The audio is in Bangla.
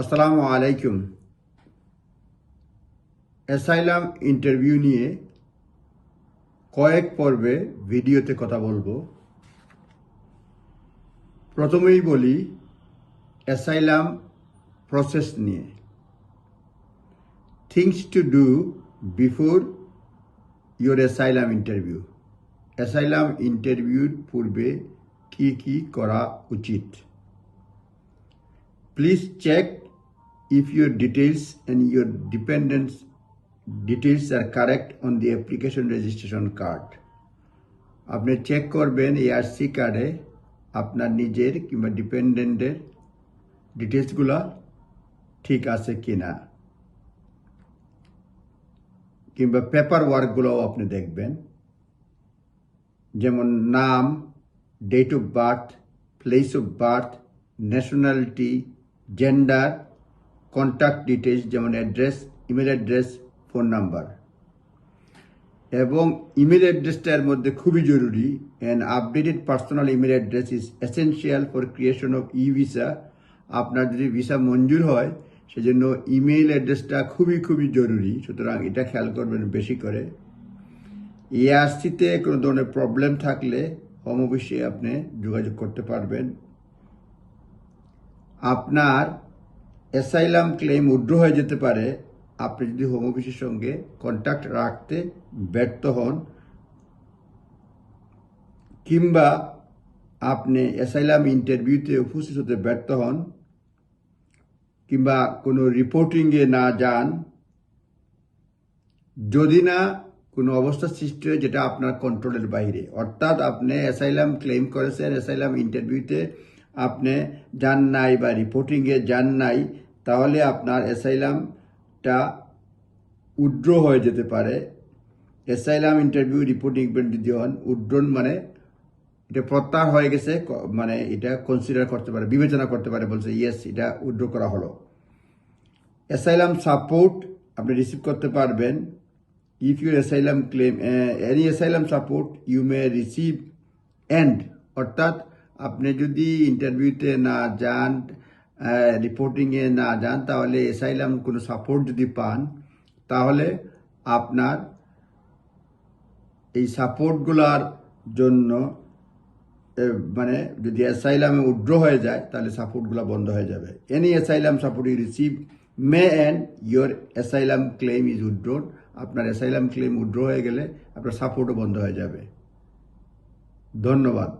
আসসালামু আলাইকুম। অ্যাসাইলাম ইন্টারভিউ নিয়ে কয়েক পর্বে ভিডিওতে কথা বলব। প্রথমেই বলি অ্যাসাইলাম প্রসেস নিয়ে। Things to do before your asylum interview asylum ইন্টারভিউর পূর্বে কি কি করা উচিত? Please check if your details and your dependents details are correct on the application registration card. আপনি চেক করবেন এই আরসি কার্ডে আপনার নিজের কিংবা ডিপেন্ডেন্টের ডিটেলসগুলো ঠিক আছে কিনা কিংবা পেপার ওয়ার্কগুলোও আপনি দেখবেন যেমন নাম date of birth place of birth nationality gender contact details যেমন address email address phone number এবং ইমেল অ্যাড্রেসটার মধ্যে খুবই জরুরি and updated personal email address is essential for creation of e visa আপনার যদি ভিসা মঞ্জুর হয়, সেজন্য ইমেল অ্যাড্রেসটা খুবই খুবই জরুরি, সুতরাং এটা খেয়াল করবেন বেশি করে। এআরসিতে কোনো ধরনের প্রবলেম থাকলে হোম অফিসে আপনি যোগাযোগ করতে পারবেন। আপনার অ্যাসাইলাম ক্লেম উড্র হয়ে যেতে পারে, আপনি যদি হোম অফিসের সঙ্গে কন্ট্যাক্ট রাখতে ব্যর্থ হন, কিংবা আপনি অ্যাসাইলাম ইন্টারভিউতে উপস্থিত হতে ব্যর্থ হন, কিংবা কোনো রিপোর্টিংয়ে না যান, যদি না, কোনো অবস্থা সৃষ্টি হয় যেটা আপনার কন্ট্রোলের বাইরে। অর্থাৎ আপনি অ্যাসাইলাম ক্লেম করেছেন অ্যাসাইলাম ইন্টারভিউতে আপনি যান নাই বা রিপোর্টিংয়ে যান নাই, তাহলে আপনার অ্যাসাইলামটা উড্র হয়ে যেতে পারে। অ্যাসাইলাম ইন্টারভিউ রিপোর্টিং যদি হন উড্রন মানে এটা প্রত্যাহার হয়ে গেছে মানে এটা কনসিডার করতে পারে, বিবেচনা করতে পারে, বলছে ইয়েস এটা উড্র করা হলো। অ্যাসাইলাম সাপোর্ট আপনি রিসিভ করতে পারবেন। If your asylum claim any asylum support you may receive end অর্থাৎ আপনি যদি ইন্টারভিউতে না যান রিপোর্টিংয়ে না যান, তাহলে অ্যাসাইলাম কোনো সাপোর্ট যদি পান, তাহলে আপনার এই সাপোর্টগুলার জন্য মানে যদি অ্যাসাইলামে উড্র হয়ে যায়, তাহলে সাপোর্টগুলো বন্ধ হয়ে যাবে। Any asylum support you receive may and your asylum claim is withdrawn আপনার অ্যাসাইলাম ক্লেম উড্র হয়ে গেলে আপনার সাপোর্টও বন্ধ হয়ে যাবে। ধন্যবাদ।